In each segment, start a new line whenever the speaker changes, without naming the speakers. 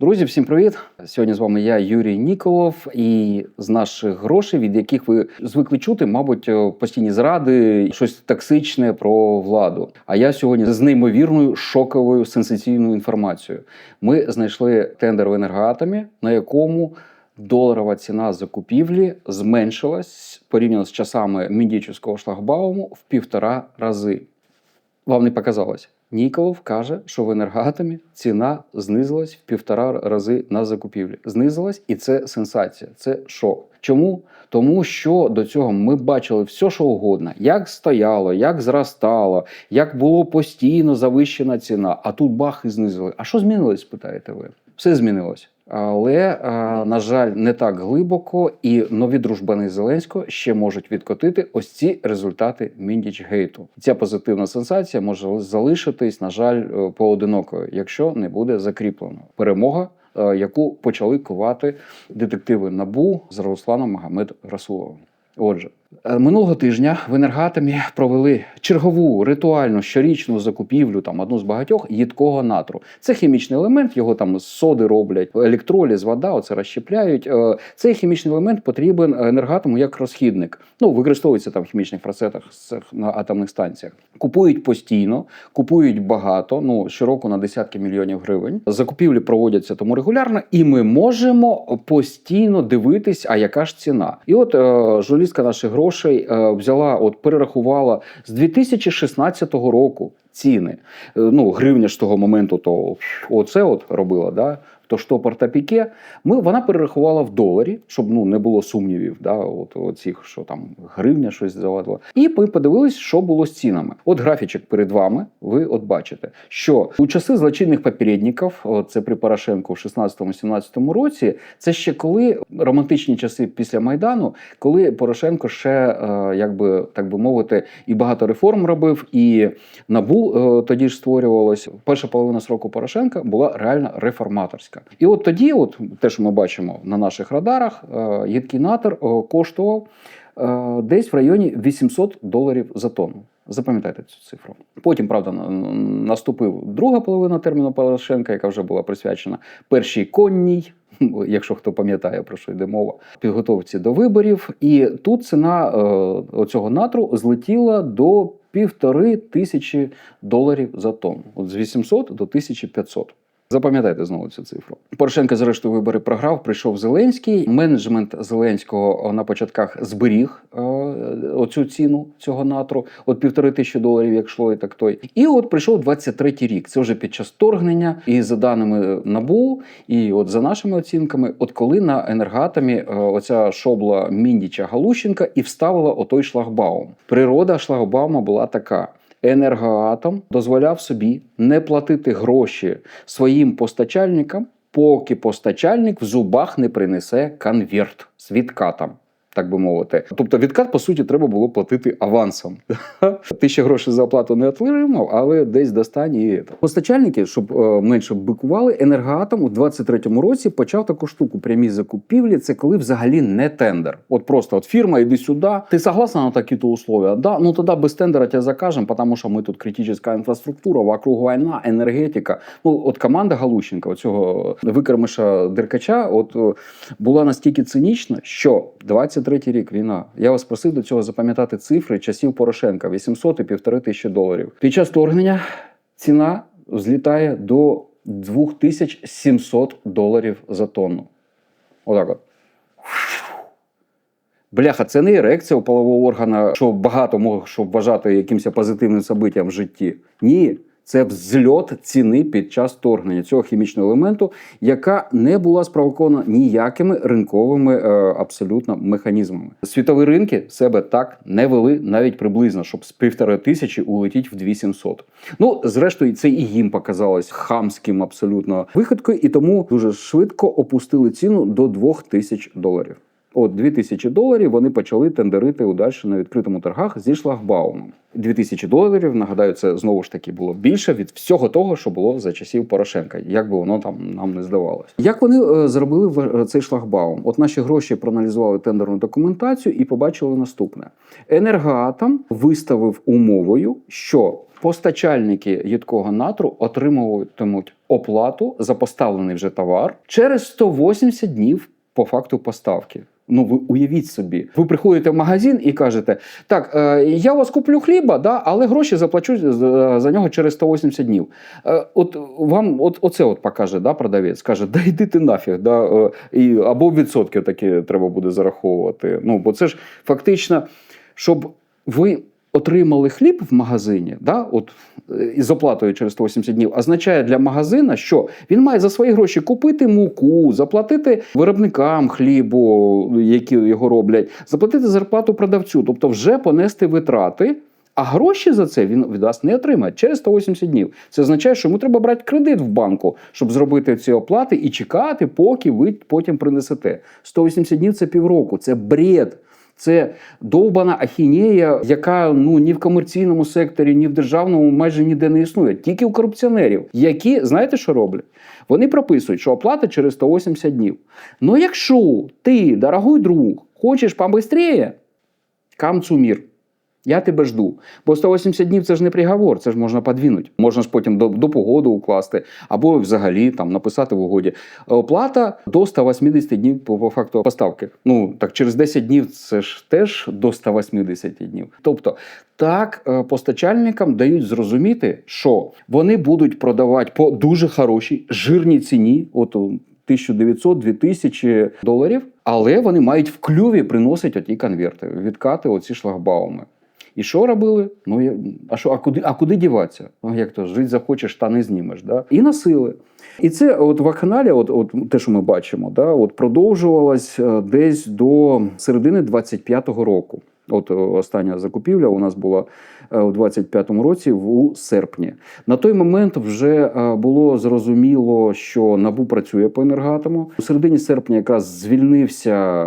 Друзі, всім привіт! Сьогодні з вами я, Юрій Ніколов, і з наших грошей, від яких ви звикли чути, мабуть, е, постійні зради, щось токсичне про владу. А я сьогодні з неймовірною шоковою сенсаційною інформацією. Ми знайшли тендер в енергоатомі, на якому доларова ціна закупівлі зменшилась порівняно з часами міндічівського шлагбауму в півтора рази. Вам не показалось? Ніколов каже, що в енергоатомі ціна знизилась в півтора рази на закупівлі. Знизилась, і це сенсація, це шок. Чому? Тому що до цього ми бачили все, що угодно, як стояло, як зростало, як було постійно завищена ціна. А тут бах і знизили. А що змінилось? Питаєте ви? Все змінилось. Але, на жаль, не так глибоко, і нові дружбани Зеленського ще можуть відкотити ось ці результати Міндічгейту. Ця позитивна сенсація може залишитись, на жаль, е, поодинокою, якщо не буде закріплено. Перемога, е, яку почали кувати детективи Набу з Русланом Магомед Расуловим. Отже, е, минулого тижня в енергатомі провели чергову ритуальну щорічну закупівлю, там одну з багатьох їдкого натру. Це хімічний елемент, його там соди роблять, електроліз, вода, оце розщепляють. Е, Цей хімічний елемент потрібен енергатому як розхідник. Ну, використовується там в хімічних процесах на атомних станціях. Купують постійно, купують багато, ну щороку на десятки мільйонів гривень. Закупівлі проводяться тому регулярно, і ми можемо постійно дивитись, а яка ж ціна. І от е, журналістка наших грошей е, взяла, от перерахувала з 2016 року ціни. Е, ну, гривня ж того моменту, то оце от робила, да. То штопор та піке, ми вона перерахувала в доларі, щоб ну не було сумнівів, да, от, от цих, що там гривня щось завадила. І ми подивились, що було з цінами. От графічок перед вами. Ви от бачите, що у часи злочинних попередників, це при Порошенку в 16-17 році, це ще коли романтичні часи після майдану, коли Порошенко ще е, якби так би мовити, і багато реформ робив, і набу е, тоді ж створювалось. Перша половина сроку Порошенка була реально реформаторська. І от тоді, от те, що ми бачимо на наших радарах, е, їдкий натр е, коштував е, десь в районі 800 доларів за тонну. Запам'ятайте цю цифру. Потім, правда, наступив друга половина терміну Порошенка, яка вже була присвячена першій конній. Якщо хто пам'ятає про що йде мова, підготовці до виборів, і тут ціна е, оцього натру злетіла до півтори тисячі доларів за тонну, от з 800 до 1500. Запам'ятайте знову цю цифру. Порошенко, зрештою, вибори програв. Прийшов Зеленський. Менеджмент Зеленського на початках зберіг е, оцю ціну цього натру, от півтори тисячі доларів, як йшло і так той. І от прийшов 23-й рік. Це вже під час вторгнення, і за даними набу, і от за нашими оцінками, от коли на енергатомі е, оця шобла Міндіча Галущенка і вставила отой шлагбаум. Природа шлагбаума була така. Енергоатом дозволяв собі не платити гроші своїм постачальникам, поки постачальник в зубах не принесе конверт з відкатом. Так би мовити, тобто відкат по суті треба було платити авансом. Ти ще гроші за оплату не отримав, але десь достань постачальники, щоб е, менше бикували, енергоатом у 23-му році почав таку штуку. Прямі закупівлі. Це коли взагалі не тендер. От просто от фірма, іди сюди. Ти согласна на такі-то условия? Да, ну тоді без тендера тебе закажемо, тому що ми тут критична інфраструктура, вокруг війна, енергетика. Ну от команда Галущенка, оцього викермиша Деркача, от е, була настільки цинічна, що 23-й рік війна. Я вас просив до цього запам'ятати цифри часів Порошенка 800 і півтори тисячі доларів. Під час вторгнення ціна злітає до 2700 доларів за тонну. Отак от. Бляха, це не ерекція у полового органа, що багато може вважати якимось позитивним собиттям в житті. Ні. Це взльот ціни під час вторгнення цього хімічного елементу, яка не була спровокована ніякими ринковими е, абсолютно механізмами. Світові ринки себе так не вели навіть приблизно, щоб з півтори тисячі улетіть в 2700. Ну, зрештою, це і їм показалось хамським абсолютно виходкою, і тому дуже швидко опустили ціну до 2000 доларів. От 2000 доларів вони почали тендерити удальше на відкритому торгах зі шлагбаумом. 2000 доларів, нагадаю, це знову ж таки було більше від всього того, що було за часів Порошенка, як би воно там нам не здавалось. Як вони е, зробили в- цей шлагбаум? От наші гроші проаналізували тендерну документацію і побачили наступне: енергоатом виставив умовою, що постачальники їдкого натру отримуватимуть оплату за поставлений вже товар через 180 днів по факту поставки. Ну, ви уявіть собі, ви приходите в магазин і кажете: так, е, я вас куплю хліба, да, але гроші заплачу за, за нього через 180 днів. Е, от вам от, оце от покаже да, продавець, каже, да йди ти нафіг, да, е, і, або відсотки такі треба буде зараховувати. Ну, бо це ж фактично, щоб ви отримали хліб в магазині, да, от, е, із оплатою через 180 днів, означає для магазина, що він має за свої гроші купити муку, заплатити виробникам хлібу, які його роблять, заплатити зарплату продавцю, тобто вже понести витрати. А гроші за це він від вас не отримає через 180 днів. Це означає, що йому треба брати кредит в банку, щоб зробити ці оплати і чекати, поки ви потім принесете. 180 днів це півроку, це бред. Це довбана ахінея, яка ну ні в комерційному секторі, ні в державному майже ніде не існує. Тільки у корупціонерів, які знаєте, що роблять? Вони прописують, що оплата через 180 днів. Ну якщо ти, дорогой друг, хочеш побыстрее, кам цумір. Я тебе жду. Бо 180 днів це ж не приговор, це ж можна подвинути. Можна ж потім до, до погоду укласти, або взагалі там написати в угоді. Оплата до 180 днів по, по факту поставки. Ну так через 10 днів це ж теж до 180 днів. Тобто, так е, постачальникам дають зрозуміти, що вони будуть продавати по дуже хорошій жирній ціні. От 1900-2000 доларів, але вони мають в клюві приносити оті конверти, відкати оці шлагбауми. І що робили? Ну я- а що, а куди, а куди діватися? Ну як то жити захочеш, та не знімеш. Да? І носили. І це от вакханалія, от, от те, що ми бачимо, да, от продовжувалось е, десь до середини 25-го року. От е, остання закупівля у нас була у 25-му році в серпні. На той момент вже е, було зрозуміло, що набу працює по енергатому. У середині серпня якраз звільнився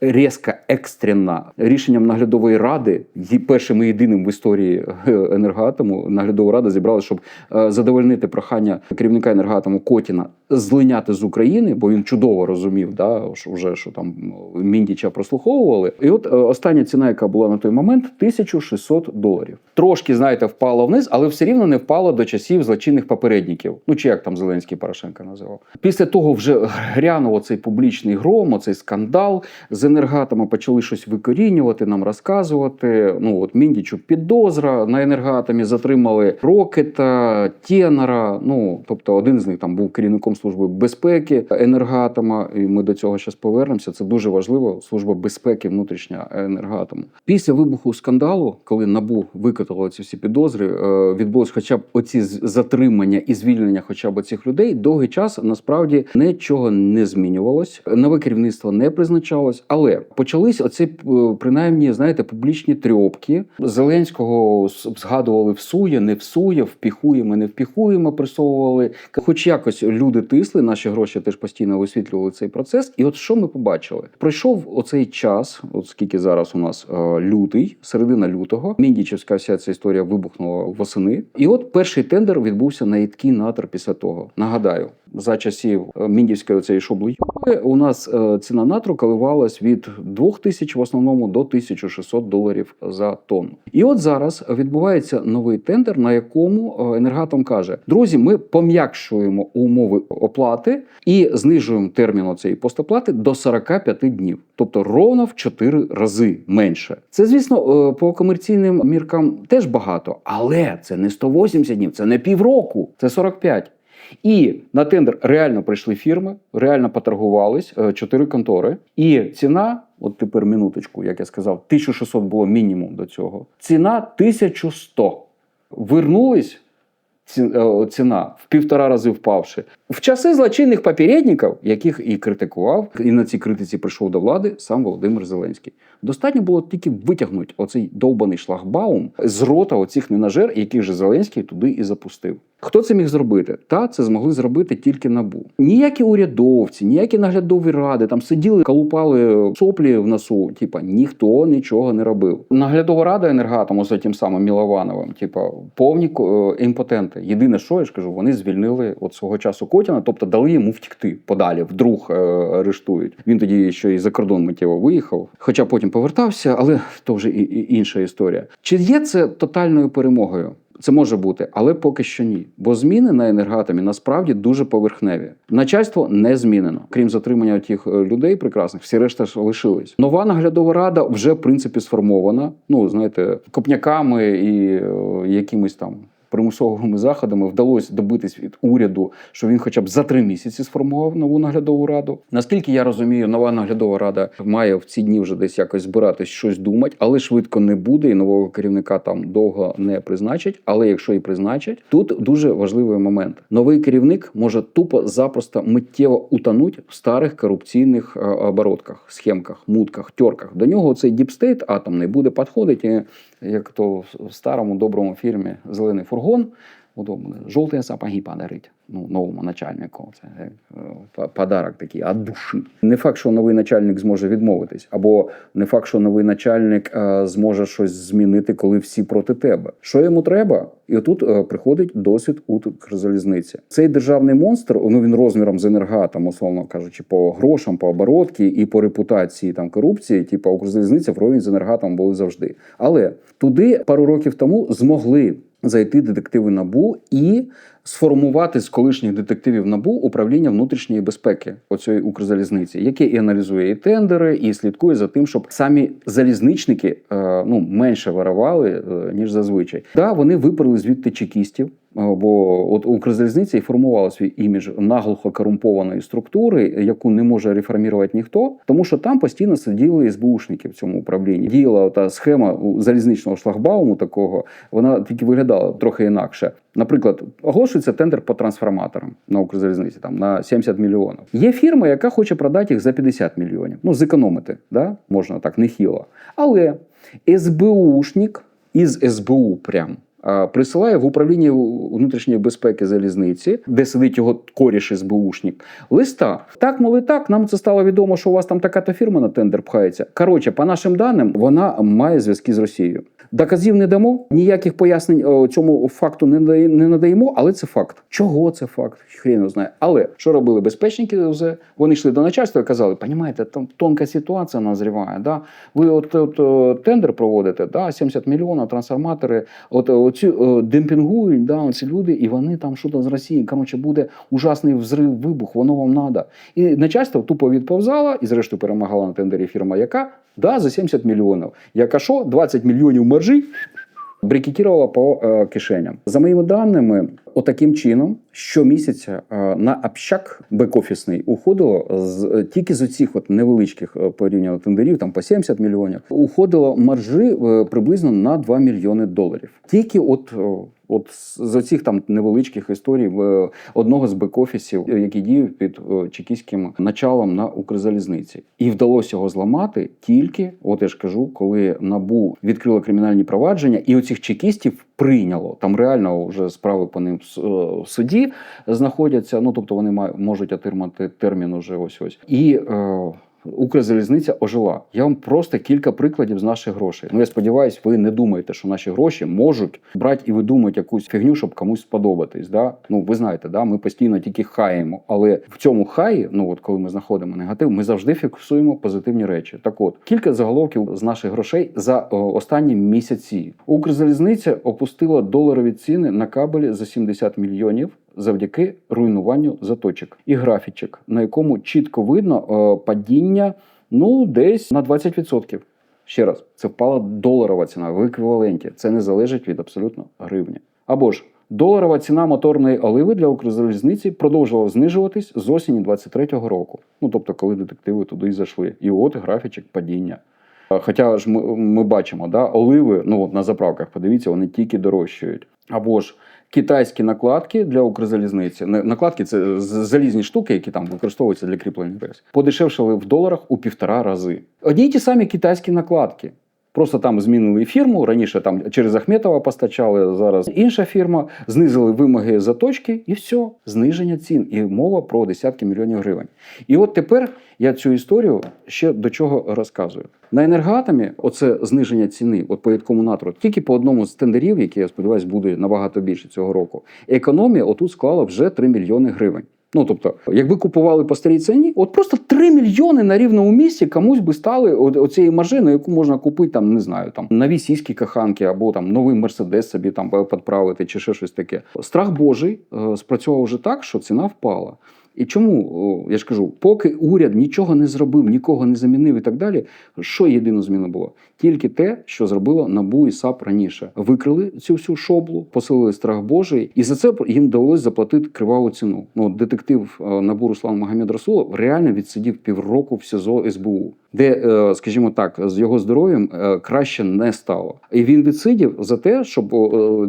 різко екстрена рішенням наглядової ради. Першим і єдиним в історії е, енергатому наглядова рада зібрала, щоб е, задовольнити прохання керівника енергатому Котіна злиняти з України, бо він чудово розумів, да, що вже що там Міндіча прослуховували. І от е, остання ціна, яка була на той момент, 1600 доларів. Трошки, знаєте, впала вниз, але все рівно не впала до часів злочинних попередників. Ну чи як там Зеленський Порошенка називав. Після того вже грянув оцей публічний гром, оцей скандал з енергатами почали щось викорінювати, нам розказувати. Ну от Міндічу підозра на енергатомі затримали Рокета, Тєнера. Ну тобто, один з них там був керівником служби безпеки енергатома. І ми до цього зараз повернемося. Це дуже важливо. Служба безпеки внутрішня енергатому. Після вибуху скандалу, коли набу викотало ці всі підозри, е, відбулось хоча б оці затримання і звільнення, хоча б цих людей. Довгий час насправді нічого не змінювалось. Нове керівництво не призначалось, але почались оці е, принаймні, знаєте, публічні трьопки. Зеленського згадували всує, не всує, впіхуємо, не впіхуємо, присовували. Хоч якось люди тисли, наші гроші теж постійно висвітлювали цей процес. І от що ми побачили? Пройшов оцей час, от скільки зараз у нас е, лютий, середина лютого. Міндічівська вся ця історія вибухнула восени. І от перший тендер відбувся на їдкий натр після того. Нагадаю, за часів е, Міндівської цієї шобли у нас е, ціна натру коливалась від 2000 в основному до 1600 доларів за тонну. І от зараз відбувається новий тендер, на якому е, енергатом каже: друзі, ми пом'якшуємо умови оплати і знижуємо термін цієї постоплати до 45 днів, тобто ровно в 4 рази менше. Це, звісно, по комерційним міркам теж багато, але це не 180 днів, це не півроку, це 45. І на тендер реально прийшли фірми, реально поторгувались е, чотири контори. І ціна, от тепер минуточку, як я сказав, 1600 було мінімум до цього. Ціна 1100. Вернулись. е, Ціна в півтора рази впавши в часи злочинних попередників, яких і критикував, і на цій критиці прийшов до влади сам Володимир Зеленський. Достатньо було тільки витягнути оцей довбаний шлагбаум з рота оцих ненажер, яких же Зеленський туди і запустив. Хто це міг зробити? Та це змогли зробити тільки набу. Ніякі урядовці, ніякі наглядові ради там сиділи, калупали соплі в носу. Типа ніхто нічого не робив. Наглядова рада енергатому за тим самим Міловановим, типа повні е, імпотенти. Єдине, що я ж кажу, вони звільнили от свого часу Котіна, тобто дали йому втікти подалі. Вдруг е, арештують. Він тоді ще і за кордон миттєво виїхав, хоча потім повертався, але то вже і, і інша історія. Чи є це тотальною перемогою? Це може бути, але поки що ні. Бо зміни на енергоатомі насправді дуже поверхневі. Начальство не змінено. Крім затримання тих е, людей прекрасних, всі решта ж лишились. Нова наглядова рада вже в принципі сформована. Ну знаєте, копняками і е, якимись там. Примусовими заходами вдалося добитись від уряду, що він хоча б за три місяці сформував нову наглядову раду. Наскільки я розумію, нова наглядова рада має в ці дні вже десь якось збиратись, щось думати, але швидко не буде, і нового керівника там довго не призначать. Але якщо і призначать, тут дуже важливий момент: новий керівник може тупо запросто миттєво утонуть в старих корупційних е, оборотках, схемках, мутках, тьорках. До нього цей діпстейт атомний буде підходити, як то в старому доброму фільмі Зелений фургон. Удобно. Жовті сапоги подарить ну, новому начальнику. Це е, подарок такий від душі. Не факт, що новий начальник зможе відмовитись, або не факт, що новий начальник е, зможе щось змінити, коли всі проти тебе. Що йому треба? І отут е, приходить досвід Укрзалізниці. Цей державний монстр, ну він розміром з енергатом, условно кажучи, по грошам, по оборотки і по репутації там корупції, типу Укрзалізниця вровень з енергатом були завжди. Але туди пару років тому змогли зайти детективи набу і сформувати з колишніх детективів набу управління внутрішньої безпеки оцієї Укрзалізниці, яке і аналізує і тендери, і слідкує за тим, щоб самі залізничники е, ну менше виривали е, ніж зазвичай. Да, вони випрали звідти чекістів. Е, Бо от Укрзалізниця і формувала свій імідж наглухо корумпованої структури, яку не може реформувати ніхто, тому що там постійно сиділи СБУшники в цьому управлінні. Діяла та схема залізничного шлагбауму такого, вона тільки виглядала трохи інакше. Наприклад, оголошується тендер по трансформаторам на Укрзалізниці там на 70 мільйонів. Є фірма, яка хоче продати їх за 50 мільйонів. Ну, зекономити, да? можна так нехило. Але СБУшник із СБУ прям. Присилає в управління внутрішньої безпеки залізниці, де сидить його коріш СБУшник, листа. Так, моли так, нам це стало відомо, що у вас там така-то фірма на тендер пхається. Коротше, по нашим даним, вона має зв'язки з Росією. Доказів не дамо, ніяких пояснень цьому факту не, надаємо, але це факт. Чого це факт? Хрін знає. Але що робили безпечники? Вони йшли до начальства і казали: понімаєте, там тонка ситуація назріває. Да? Ви от, от, о, тендер проводите, да? 70 мільйонів, трансформатори, от оці о, демпінгують, да, оці люди, і вони там що то з Росії. Коротше, буде ужасний взрив, вибух, воно вам надо. І начальство тупо відповзало, і зрештою перемагала на тендері фірма, яка да, за 70 мільйонів. Яка що, 20 мільйонів маржі брикетувала по е, кишеням. За моїми даними, отаким чином щомісяця е, на общак бек-офісний уходило з е, тільки з оцих от невеличких е, порівняно тендерів, там по 70 мільйонів, уходило маржі приблизно на 2 мільйони доларів. Тільки от. От з оцих там невеличких історій в одного з бек-офісів, який діяв під чекістським началом на Укрзалізниці, і вдалося його зламати тільки, от я ж кажу, коли набу відкрило кримінальні провадження, і оцих чекістів прийняло. Там реально вже справи по ним в е, суді знаходяться. Ну тобто вони можуть отримати термін уже ось ось і. Е, Укрзалізниця ожила. Я вам просто кілька прикладів з наших грошей. Ну я сподіваюся, ви не думаєте, що наші гроші можуть брати і видумати якусь фігню, щоб комусь сподобатись. Да? Ну ви знаєте, да? ми постійно тільки хаємо. Але в цьому хаї, ну от коли ми знаходимо негатив, ми завжди фіксуємо позитивні речі. Так от кілька заголовків з наших грошей за о, останні місяці. Укрзалізниця опустила доларові ціни на кабелі за 70 мільйонів завдяки руйнуванню заточок і графічок, на якому чітко видно е, падіння ну десь на 20%. Ще раз, це впала доларова ціна в еквіваленті. Це не залежить від абсолютно гривні. Або ж доларова ціна моторної оливи для Укрзалізниці продовжувала знижуватись з осені 23-го року. Ну тобто, коли детективи туди зайшли. І от графічок падіння. Хоча ж ми, ми бачимо, да, оливи, ну от на заправках, подивіться, вони тільки дорожчають. Або ж китайські накладки для Укрзалізниці. Накладки це залізні штуки, які там використовуються для кріплення рельс. Подешевшали в доларах у півтора рази. Одні й ті самі китайські накладки. Просто там змінили фірму. Раніше там через Ахметова постачали, зараз інша фірма. Знизили вимоги заточки, і все, зниження цін. І мова про десятки мільйонів гривень. І от тепер я цю історію ще до чого розказую. На енергоатомі оце зниження ціни, от по Єдкомунатору, тільки по одному з тендерів, який я сподіваюся буде набагато більше цього року. Економія отут склала вже 3 мільйони гривень. Ну тобто, якби купували по старій ціні, от просто 3 мільйони на рівному місці комусь би стали оцієї маржи, на яку можна купити там, не знаю, там нові сільські каханки або там новий мерседес собі там підправити, чи ще щось таке. Страх Божий е, спрацював вже так, що ціна впала. І чому я ж кажу, поки уряд нічого не зробив, нікого не замінив і так далі. Що єдина зміна була? Тільки те, що зробило НАБУ і САП раніше. Викрили цю всю шоблу, посилили страх Божий, і за це їм довелось заплатити криваву ціну. Ну, детектив е, НАБУ Руслан Магомед Расулов реально відсидів півроку в СІЗО СБУ, де, е, скажімо так, з його здоров'ям е, краще не стало. І він відсидів за те, щоб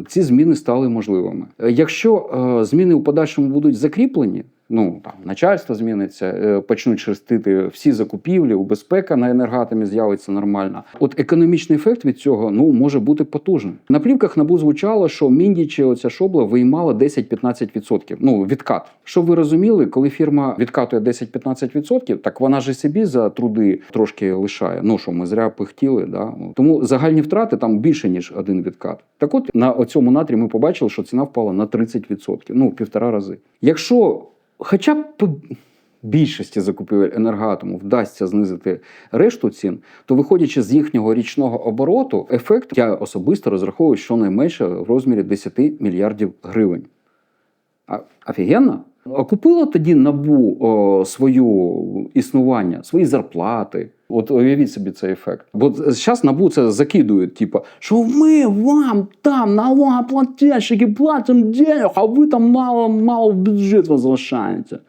ці зміни стали можливими. Якщо зміни у подальшому будуть закріплені. Ну там начальство зміниться, е, почнуть шерстити всі закупівлі, безпека на енергатомі з'явиться нормально. От економічний ефект від цього ну може бути потужним. На плівках набу звучало, що Міндічі оця шобла виймала 10-15%. Ну відкат. Щоб ви розуміли, коли фірма відкатує 10-15%, так вона ж і собі за труди трошки лишає. Ну що ми зря пихтіли. Да? Тому загальні втрати там більше ніж один відкат. Так от на цьому натрі ми побачили, що ціна впала на 30%. Ну півтора рази. Якщо хоча б по більшості закупівель енергоатому вдасться знизити решту цін, то виходячи з їхнього річного обороту, ефект я особисто розраховую щонайменше в розмірі 10 мільярдів гривень. А, офігенно? Окупило тоді набу о, свою існування, свої зарплати. От уявіть собі цей ефект. Бо зараз набу це закидують, типу, що ми вам там налогоплательщики платимо денег, а ви там мало мало в бюджет возвращаєте.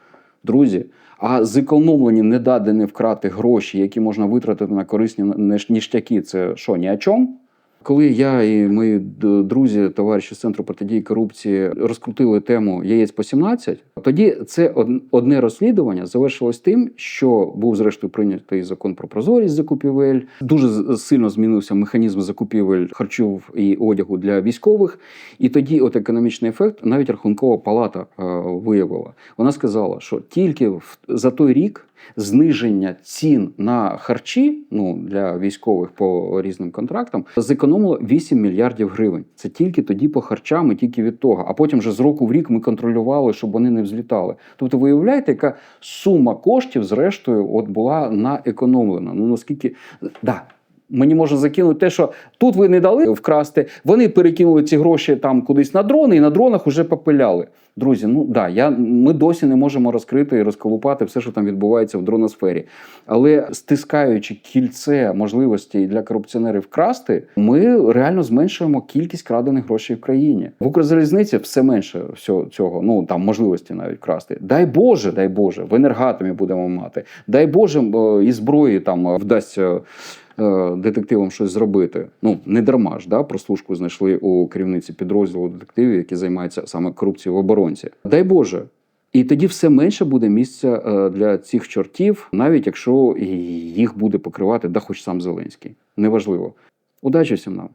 Друзі, а зекономлені недадані вкрати гроші, які можна витратити на корисні ніштяки, це що, ні о чому? Коли я і мої друзі, товариші з центру протидії корупції розкрутили тему яєць по 17, тоді це одне розслідування завершилось тим, що був зрештою прийнятий закон про прозорість закупівель. Дуже сильно змінився механізм закупівель харчів і одягу для військових. І тоді, от економічний ефект, навіть рахункова палата е, виявила. Вона сказала, що тільки за той рік зниження цін на харчі ну для військових по різним контрактам зекономило 8 мільярдів гривень. Це тільки тоді по харчам і тільки від того. А потім вже з року в рік ми контролювали, щоб вони не взлітали. Тобто, виявляєте, яка сума коштів, зрештою, от була наекономлена. Ну наскільки да. Мені можна закинути те, що тут ви не дали вкрасти. Вони перекинули ці гроші там кудись на дрони, і на дронах вже попиляли. Друзі, ну да, я ми досі не можемо розкрити і розколупати все, що там відбувається в дроносфері. Але стискаючи кільце можливостей для корупціонерів вкрасти, ми реально зменшуємо кількість крадених грошей в країні. В Укрзалізниці все менше всього цього. Ну там можливості навіть красти. Дай Боже, дай Боже, в енергатомі будемо мати. Дай Боже, е, і зброї там е, вдасться. Е, Детективам щось зробити. Ну не дарма ж да прослушку знайшли у керівниці підрозділу детективів, які займаються саме корупцією в оборонці. Дай Боже. І тоді все менше буде місця е, для цих чортів, навіть якщо їх буде покривати да хоч сам Зеленський. Неважливо. Удачі всім нам.